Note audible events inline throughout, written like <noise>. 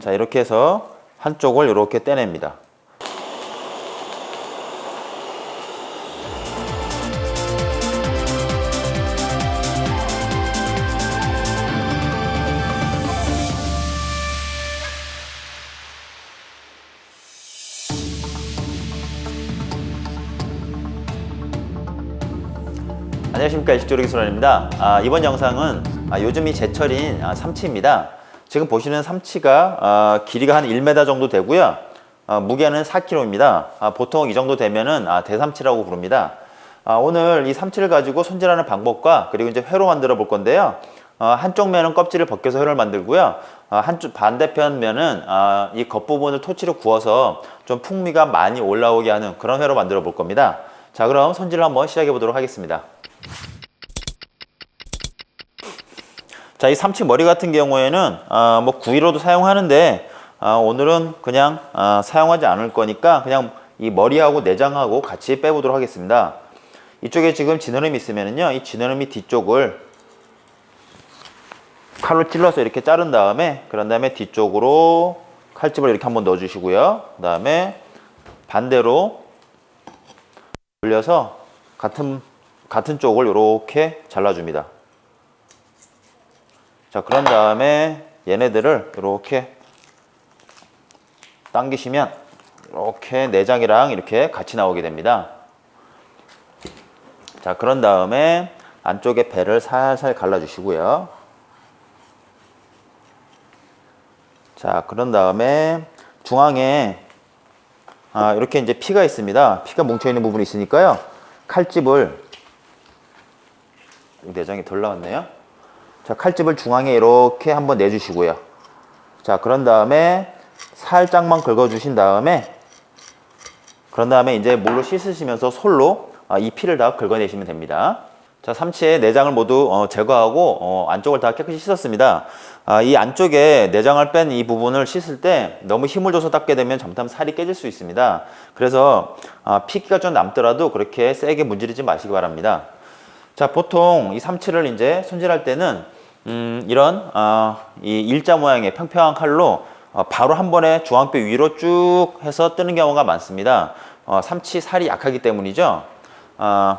자, 이렇게 해서 한쪽을 이렇게 떼냅니다. 안녕하십니까 일식조리기 소란입니다. 아, 이번 영상은 아, 요즘이 제철인 아, 삼치입니다. 지금 보시는 삼치가 아, 길이가 한 1m 정도 되고요. 아, 무게는 4kg입니다. 아, 보통 이 정도 되면은 아, 대삼치라고 부릅니다. 아, 오늘 이 삼치를 가지고 손질하는 방법과 그리고 이제 회로 만들어 볼 건데요. 어, 한쪽 면은 껍질을 벗겨서 회를 만들고요. 어, 한쪽 반대편 면은 아, 이 겉부분을 토치로 구워서 좀 풍미가 많이 올라오게 하는 그런 회로 만들어 볼 겁니다. 자, 그럼 손질을 한번 시작해 보도록 하겠습니다. 자, 이 삼치 머리 같은 경우에는 아, 뭐 구이로도 사용하는데 아, 오늘은 그냥 아, 사용하지 않을 거니까 그냥 이 머리하고 내장하고 같이 빼보도록 하겠습니다. 이쪽에 지금 지느러미 있으면은요, 이 지느러미 뒤쪽을 칼로 찔러서 이렇게 자른 다음에 그런 다음에 뒤쪽으로 칼집을 이렇게 한번 넣어주시고요. 그 다음에 반대로 돌려서 같은 같은 쪽을 이렇게 잘라줍니다. 자, 그런 다음에 얘네들을 이렇게 당기시면 이렇게 내장이랑 이렇게 같이 나오게 됩니다. 자, 그런 다음에 안쪽에 배를 살살 갈라주시고요. 자, 그런 다음에 중앙에 아, 이렇게 이제 피가 있습니다. 피가 뭉쳐 있는 부분이 있으니까요. 칼집을 내장이 덜 나왔네요. 자, 칼집을 중앙에 이렇게 한번 내주시고요. 자, 그런 다음에 살짝만 긁어주신 다음에 그런 다음에 이제 물로 씻으시면서 솔로 아, 이 피를 다 긁어내시면 됩니다. 자, 삼치의 내장을 모두 어, 제거하고 어, 안쪽을 다 깨끗이 씻었습니다. 아, 이 안쪽에 내장을 뺀 이 부분을 씻을 때 너무 힘을 줘서 닦게 되면 잘못하면 살이 깨질 수 있습니다. 그래서 아, 피기가 좀 남더라도 그렇게 세게 문지르지 마시기 바랍니다. 자, 보통 이 삼치를 이제 손질할 때는 음, 이런 어, 이 일자 모양의 평평한 칼로 어, 바로 한 번에 중앙뼈 위로 쭉 해서 뜨는 경우가 많습니다. 어, 삼치 살이 약하기 때문이죠. 어,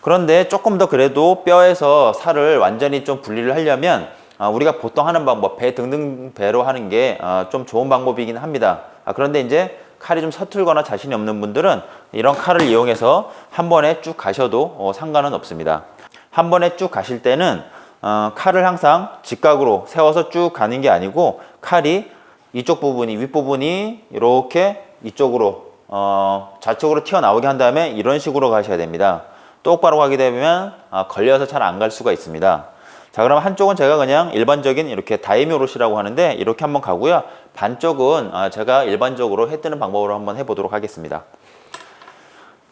그런데 조금 더 그래도 뼈에서 살을 완전히 좀 분리를 하려면 아, 우리가 보통 하는 방법 배 등등 배로 하는 게좀 좋은 방법이긴 합니다. 아, 그런데 이제 칼이 좀 서툴거나 자신이 없는 분들은 이런 칼을 이용해서 한 번에 쭉 가셔도 어, 상관은 없습니다. 한 번에 쭉 가실 때는 어, 칼을 항상 직각으로 세워서 쭉 가는 게 아니고 칼이 이쪽 부분이 윗부분이 이렇게 이쪽으로 어, 좌측으로 튀어나오게 한 다음에 이런 식으로 가셔야 됩니다. 똑바로 가게 되면 아, 걸려서 잘 안 갈 수가 있습니다. 자, 그럼 한쪽은 제가 그냥 일반적인 이렇게 다이미오롯이라고 하는데 이렇게 한번 가고요. 반쪽은 아, 제가 일반적으로 해 뜨는 방법으로 한번 해보도록 하겠습니다.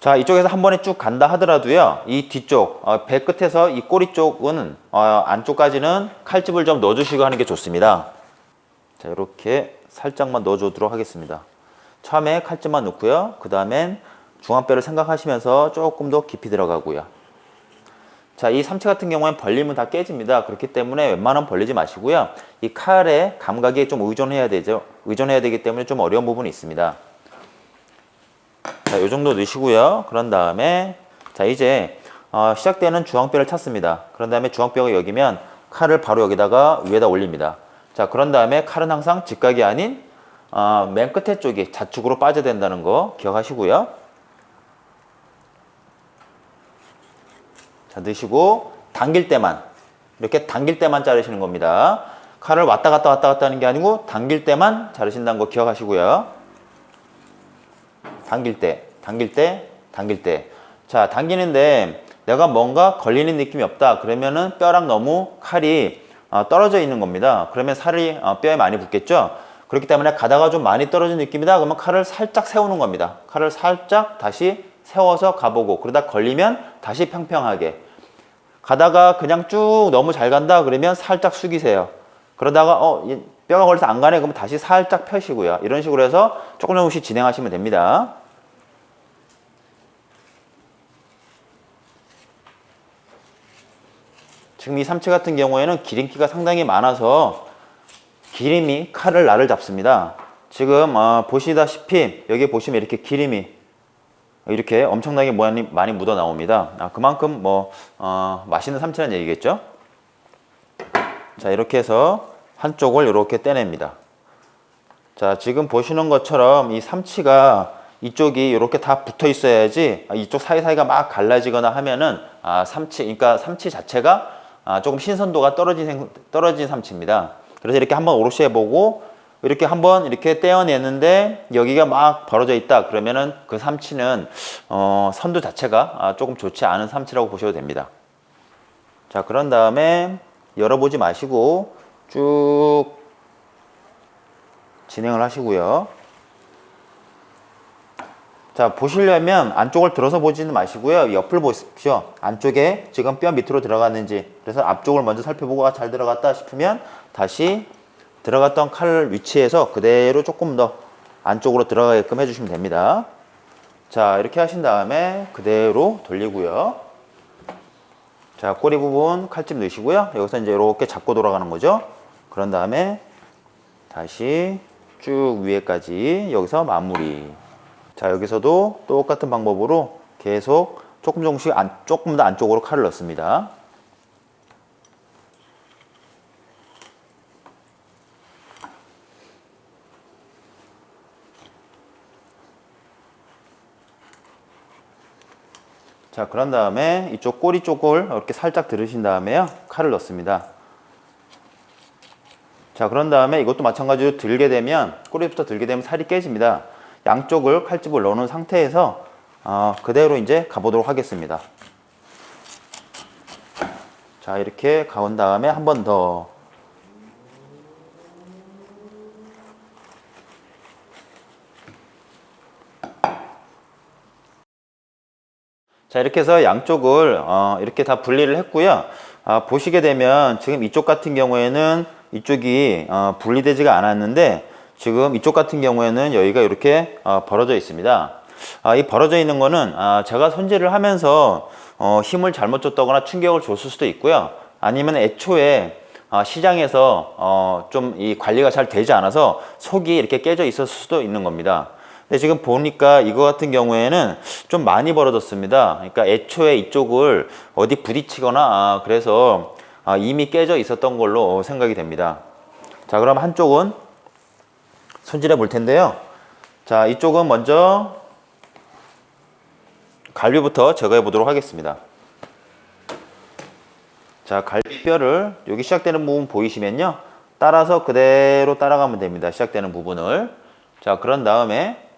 자, 이쪽에서 한 번에 쭉 간다 하더라도요. 이 뒤쪽, 어, 배 끝에서 이 꼬리 쪽은 어, 안쪽까지는 칼집을 좀 넣어주시고 하는 게 좋습니다. 자, 이렇게 살짝만 넣어주도록 하겠습니다. 처음에 칼집만 넣고요. 그 다음엔 중앙뼈를 생각하시면서 조금 더 깊이 들어가고요. 자, 이 삼치 같은 경우엔 벌리면 다 깨집니다. 그렇기 때문에 웬만하면 벌리지 마시고요. 이 칼의 감각에 좀 의존해야 되죠. 의존해야 되기 때문에 좀 어려운 부분이 있습니다. 자, 이 정도 넣으시고요. 그런 다음에 자, 이제 어, 시작되는 중앙뼈를 찾습니다. 그런 다음에 중앙뼈가 여기면 칼을 바로 여기다가 위에다 올립니다. 자, 그런 다음에 칼은 항상 직각이 아닌 어, 맨 끝에 쪽이 좌측으로 빠져야 된다는 거 기억하시고요. 자, 넣으시고 당길 때만 이렇게 당길 때만 자르시는 겁니다. 칼을 왔다 갔다 왔다 갔다 하는 게 아니고 당길 때만 자르신다는 거 기억하시고요. 당길 때, 당길 때, 당길 때. 자, 당기는데 내가 뭔가 걸리는 느낌이 없다. 그러면은 뼈랑 너무 칼이 어, 떨어져 있는 겁니다. 그러면 살이 어, 뼈에 많이 붙겠죠. 그렇기 때문에 가다가 좀 많이 떨어진 느낌이다. 그러면 칼을 살짝 세우는 겁니다. 칼을 살짝 다시 세워서 가보고 그러다 걸리면 다시 평평하게 가다가 그냥 쭉 너무 잘 간다 그러면 살짝 숙이세요. 그러다가 어이 뼈가 걸려서 안 가네 그러면 다시 살짝 펴시고요. 이런 식으로 해서 조금 조금씩 진행하시면 됩니다. 지금 이 삼치 같은 경우에는 기름기가 상당히 많아서 기름이 칼을 날을 잡습니다. 지금 어, 보시다시피 여기 보시면 이렇게 기름이 이렇게 엄청나게 많이, 많이 묻어 나옵니다. 아, 그만큼 뭐 어, 맛있는 삼치라는 얘기겠죠. 자 이렇게 해서 한쪽을 이렇게 떼냅니다. 자 지금 보시는 것처럼 이 삼치가 이쪽이 이렇게 다 붙어 있어야지 이쪽 사이사이가 막 갈라지거나 하면은 아 삼치 그러니까 삼치 자체가 아, 조금 신선도가 떨어진 생- 떨어진 삼치입니다. 그래서 이렇게 한번 오롯이 해보고 이렇게 한번 이렇게 떼어내는데 여기가 막 벌어져 있다 그러면은 그 삼치는 어, 선도 자체가 아, 조금 좋지 않은 삼치라고 보셔도 됩니다. 자 그런 다음에 열어보지 마시고 쭉 진행을 하시고요. 자 보시려면 안쪽을 들어서 보지는 마시고요. 옆을 보십시오. 안쪽에 지금 뼈 밑으로 들어갔는지. 그래서 앞쪽을 먼저 살펴보고 아, 잘 들어갔다 싶으면 다시 들어갔던 칼 위치에서 그대로 조금 더 안쪽으로 들어가게끔 해주시면 됩니다. 자 이렇게 하신 다음에 그대로 돌리고요. 자 꼬리 부분 칼집 넣으시고요. 여기서 이제 이렇게 잡고 돌아가는 거죠. 그런 다음에 다시 쭉 위에까지 여기서 마무리 자 여기서도 똑같은 방법으로 계속 조금 조금씩 안, 조금 더 안쪽으로 칼을 넣습니다. 자 그런 다음에 이쪽 꼬리 쪽을 이렇게 살짝 들으신 다음에요 칼을 넣습니다. 자 그런 다음에 이것도 마찬가지로 들게 되면 꼬리부터 들게 되면 살이 깨집니다. 양쪽을 칼집을 넣는 상태에서 어, 그대로 이제 가보도록 하겠습니다. 자 이렇게 가온 다음에 한 번 더. 자 이렇게 해서 양쪽을 어, 이렇게 다 분리를 했고요. 아, 보시게 되면 지금 이쪽 같은 경우에는 이쪽이 어, 분리되지가 않았는데 지금 이쪽 같은 경우에는 여기가 이렇게 어, 벌어져 있습니다. 아, 이 벌어져 있는 거는 아, 제가 손질을 하면서 어, 힘을 잘못 줬다거나 충격을 줬을 수도 있고요. 아니면 애초에 아, 시장에서 어, 좀이 관리가 잘 되지 않아서 속이 이렇게 깨져 있었을 수도 있는 겁니다. 근데 지금 보니까 이거 같은 경우에는 좀 많이 벌어졌습니다. 그러니까 애초에 이쪽을 어디 부딪히거나 아, 그래서 아, 이미 깨져 있었던 걸로 생각이 됩니다. 자, 그럼 한쪽은 손질해 볼 텐데요. 자, 이쪽은 먼저 갈비부터 제거해 보도록 하겠습니다. 자, 갈비뼈를 여기 시작되는 부분 보이시면요. 따라서 그대로 따라가면 됩니다. 시작되는 부분을. 자, 그런 다음에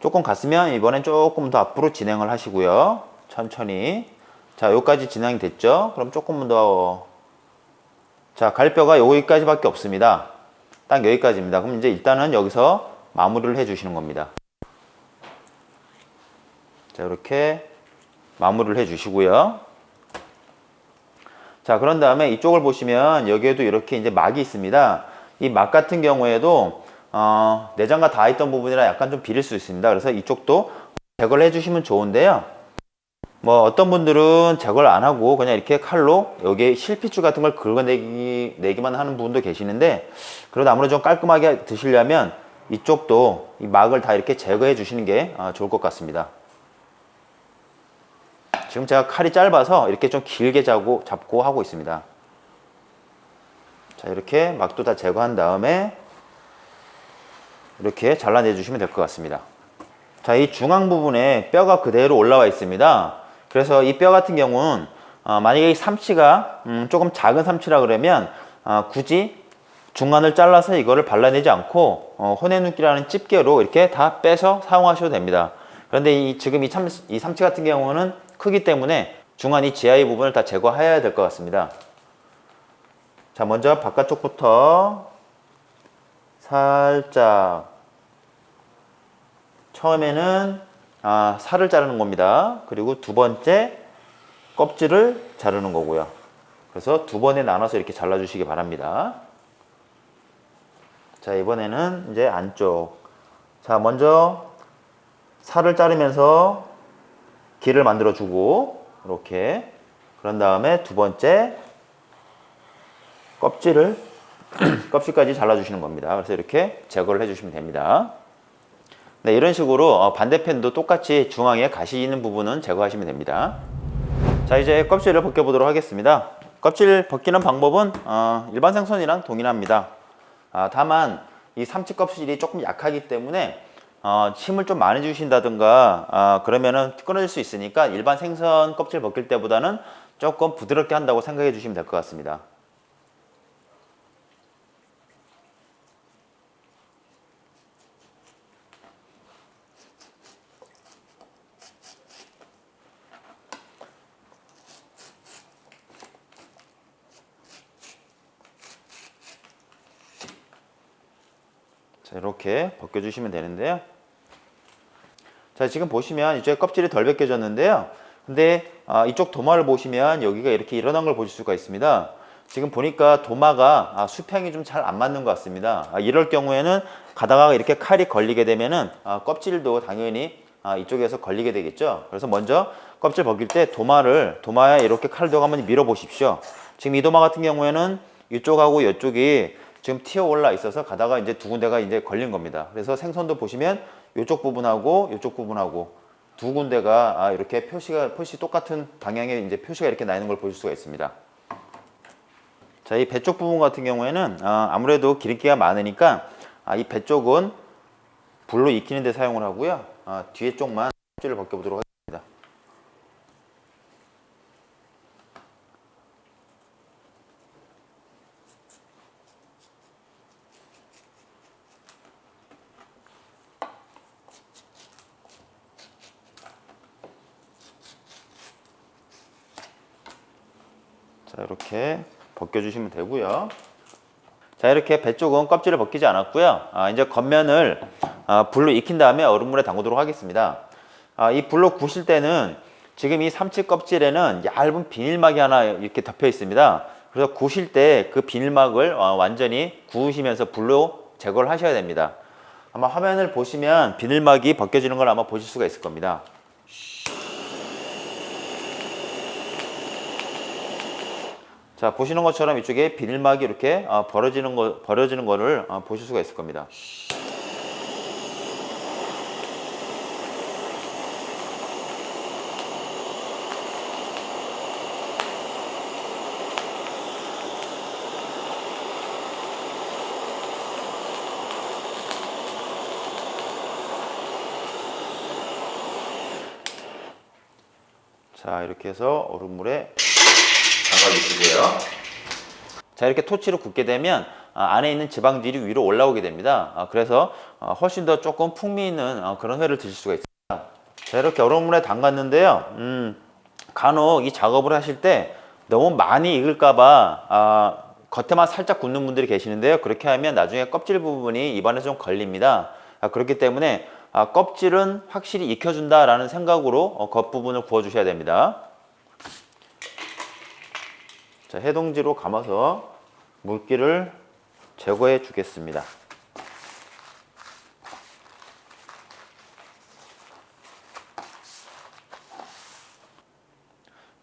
조금 갔으면 이번엔 조금 더 앞으로 진행을 하시고요. 천천히. 자, 여기까지 진행이 됐죠? 그럼 조금 더. 자, 갈뼈가 여기까지밖에 없습니다. 딱 여기까지입니다. 그럼 이제 일단은 여기서 마무리를 해 주시는 겁니다. 자, 이렇게 마무리를 해 주시고요. 자, 그런 다음에 이쪽을 보시면 여기에도 이렇게 이제 막이 있습니다. 이 막 같은 경우에도 어, 내장과 닿아 있던 부분이라 약간 좀 비릴 수 있습니다. 그래서 이쪽도 제거를 해주시면 좋은데요. 뭐 어떤 분들은 제거를 안 하고 그냥 이렇게 칼로 여기에 실핏줄 같은 걸 긁어내기 내기만 하는 분도 계시는데 그래도 아무래도 좀 깔끔하게 드시려면 이쪽도 이 막을 다 이렇게 제거해 주시는 게 어, 좋을 것 같습니다. 지금 제가 칼이 짧아서 이렇게 좀 길게 자고, 잡고 하고 있습니다. 자, 이렇게 막도 다 제거한 다음에 이렇게 잘라내 주시면 될 것 같습니다. 자, 이 중앙 부분에 뼈가 그대로 올라와 있습니다. 그래서 이 뼈 같은 경우는 어, 만약에 이 삼치가 음, 조금 작은 삼치라 그러면 어, 굳이 중간을 잘라서 이거를 발라내지 않고 어, 혼내눈기라는 집게로 이렇게 다 빼서 사용하셔도 됩니다. 그런데 이, 지금 이, 참, 이 삼치 같은 경우는 크기 때문에 중간 이 지하의 부분을 다 제거해야 될 것 같습니다. 자, 먼저 바깥쪽부터 살짝 처음에는 아, 살을 자르는 겁니다. 그리고 두 번째 껍질을 자르는 거고요. 그래서 두 번에 나눠서 이렇게 잘라 주시기 바랍니다. 자, 이번에는 이제 안쪽. 자, 먼저 살을 자르면서 길을 만들어 주고, 이렇게. 그런 다음에 두 번째 껍질을 <clears throat> 껍질까지 잘라 주시는 겁니다. 그래서 이렇게 제거를 해 주시면 됩니다. 네, 이런 식으로 어, 반대편도 똑같이 중앙에 가시 있는 부분은 제거하시면 됩니다. 자, 이제 껍질을 벗겨보도록 하겠습니다. 껍질 벗기는 방법은 어, 일반 생선이랑 동일합니다. 아, 다만 이 삼치 껍질이 조금 약하기 때문에 어, 힘을 좀 많이 주신다든가 아, 그러면은 끊어질 수 있으니까 일반 생선 껍질 벗길 때보다는 조금 부드럽게 한다고 생각해 주시면 될 것 같습니다. 자, 이렇게 벗겨주시면 되는데요. 자, 지금 보시면 이제 껍질이 덜 벗겨졌는데요. 근데 아, 이쪽 도마를 보시면 여기가 이렇게 일어난 걸 보실 수가 있습니다. 지금 보니까 도마가 아, 수평이 좀 잘 안 맞는 것 같습니다. 아, 이럴 경우에는 가다가 이렇게 칼이 걸리게 되면은 아, 껍질도 당연히 아, 이쪽에서 걸리게 되겠죠. 그래서 먼저 껍질 벗길 때 도마를 도마에 이렇게 칼을 한번 밀어 보십시오. 지금 이 도마 같은 경우에는 이쪽하고 이쪽이 지금 튀어 올라 있어서 가다가 이제 두 군데가 이제 걸린 겁니다. 그래서 생선도 보시면 이쪽 부분하고 이쪽 부분하고 두 군데가 아, 이렇게 표시가 표시 똑같은 방향에 이제 표시가 이렇게 나 있는 걸 보실 수가 있습니다. 자, 이 배 쪽 부분 같은 경우에는 아, 아무래도 기름기가 많으니까 아, 이 배 쪽은 불로 익히는 데 사용을 하고요. 아, 뒤에 쪽만 껍질을 벗겨보도록 하겠습니다. 자, 이렇게 벗겨주시면 되고요. 자, 이렇게 배 쪽은 껍질을 벗기지 않았고요. 아, 이제 겉면을 아, 불로 익힌 다음에 얼음물에 담그도록 하겠습니다. 아, 이 불로 구실 때는 지금 이 삼치 껍질에는 얇은 비닐막이 하나 이렇게 덮여 있습니다. 그래서 구실 때 그 비닐막을 어, 완전히 구우시면서 불로 제거를 하셔야 됩니다. 아마 화면을 보시면 비닐막이 벗겨지는 걸 아마 보실 수가 있을 겁니다. 자 보시는 것처럼 이쪽에 비닐막이 이렇게 어, 벌어지는 거 벌어지는 거를 어, 보실 수가 있을 겁니다. 자 이렇게 해서 얼음물에 담가주시고요. 자 이렇게 토치로 굽게 되면 아, 안에 있는 지방들이 위로 올라오게 됩니다. 아, 그래서 아, 훨씬 더 조금 풍미 있는 아, 그런 회를 드실 수가 있습니다. 자 이렇게 얼음물에 담갔는데요. 음, 간혹 이 작업을 하실 때 너무 많이 익을까봐 아, 겉에만 살짝 굽는 분들이 계시는데요. 그렇게 하면 나중에 껍질 부분이 입안에 좀 걸립니다. 아, 그렇기 때문에 아, 껍질은 확실히 익혀준다라는 생각으로 어, 겉부분을 구워주셔야 됩니다. 자, 해동지로 감아서 물기를 제거해 주겠습니다.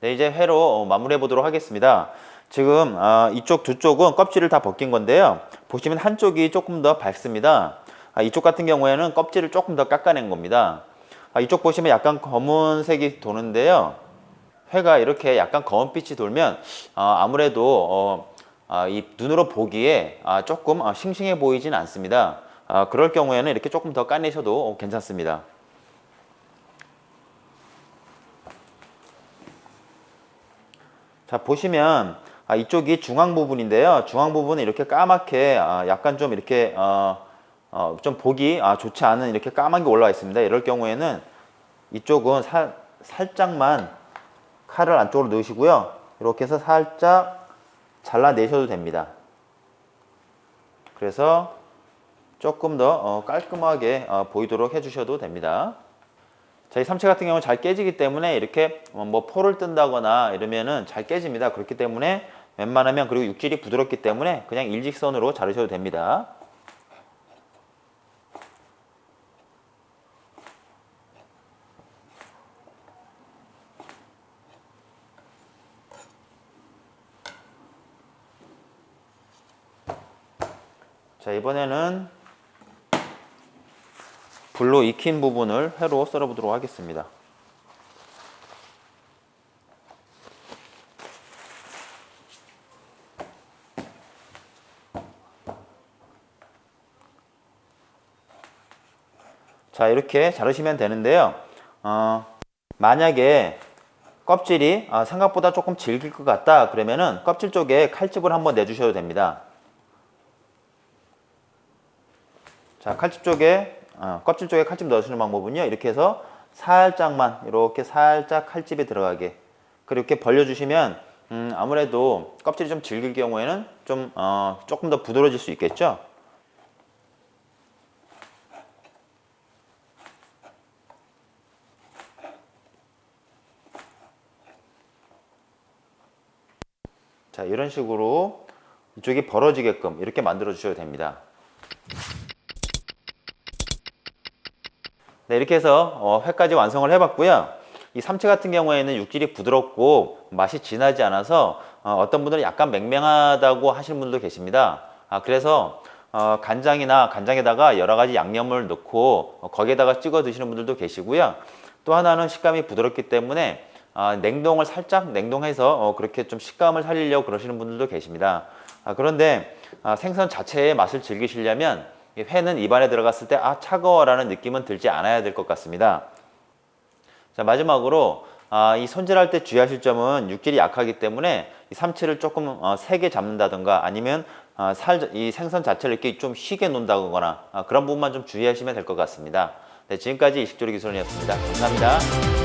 네, 이제 회로 어, 마무리해 보도록 하겠습니다. 지금 아, 이쪽 두 쪽은 껍질을 다 벗긴 건데요. 보시면 한쪽이 조금 더 밝습니다. 아, 이쪽 같은 경우에는 껍질을 조금 더 깎아낸 겁니다. 아, 이쪽 보시면 약간 검은색이 도는데요. 회가 이렇게 약간 검은빛이 돌면 아, 아무래도 어, 아, 이 눈으로 보기에 아, 조금 아, 싱싱해 보이진 않습니다. 아, 그럴 경우에는 이렇게 조금 더 까내셔도 어, 괜찮습니다. 자 보시면 아, 이쪽이 중앙 부분인데요. 중앙 부분은 이렇게 까맣게 아, 약간 좀 이렇게 어, 어, 좀 보기 아, 좋지 않은 이렇게 까만 게 올라와 있습니다. 이럴 경우에는 이쪽은 살, 살짝만 칼을 안쪽으로 넣으시고요. 이렇게 해서 살짝 잘라내셔도 됩니다. 그래서 조금 더 어, 깔끔하게 어, 보이도록 해주셔도 됩니다. 자, 이 삼치 같은 경우는 잘 깨지기 때문에 이렇게 어, 뭐 포를 뜬다거나 이러면은 잘 깨집니다. 그렇기 때문에 웬만하면 그리고 육질이 부드럽기 때문에 그냥 일직선으로 자르셔도 됩니다. 자, 이번에는 불로 익힌 부분을 회로 썰어 보도록 하겠습니다. 자, 이렇게 자르시면 되는데요. 어, 만약에 껍질이 아, 생각보다 조금 질길 것 같다 그러면은 껍질 쪽에 칼집을 한번 내주셔도 됩니다. 자, 칼집 쪽에 어, 껍질 쪽에 칼집 넣으시는 방법은요. 이렇게 해서 살짝만 이렇게 살짝 칼집이 들어가게 그렇게 벌려주시면 음, 아무래도 껍질이 좀 질길 경우에는 좀 어, 조금 더 부드러워질 수 있겠죠. 자, 이런 식으로 이쪽이 벌어지게끔 이렇게 만들어 주셔도 됩니다. 네, 이렇게 해서 어, 회까지 완성을 해봤고요. 이 삼치 같은 경우에는 육질이 부드럽고 맛이 진하지 않아서 어, 떤 분들은 약간 맹맹하다고 하시는 분도 계십니다. 아, 그래서 어, 간장이나 간장에다가 여러 가지 양념을 넣고 어, 거기에다가 찍어 드시는 분들도 계시고요. 또 하나는 식감이 부드럽기 때문에 아, 냉동을 살짝 냉동해서 어, 그렇게 좀 식감을 살리려고 그러시는 분들도 계십니다. 아, 그런데 아, 생선 자체의 맛을 즐기시려면 이 회는 입안에 들어갔을 때 아 차가워라는 느낌은 들지 않아야 될 것 같습니다. 자 마지막으로 아, 이 손질할 때 주의하실 점은 육질이 약하기 때문에 이 삼치를 조금 어, 세게 잡는다든가 아니면 아, 살, 이 생선 자체를 이렇게 좀 쉬게 놓는다거나 아, 그런 부분만 좀 주의하시면 될 것 같습니다. 네, 지금까지 이식조리 기술원이었습니다. 감사합니다.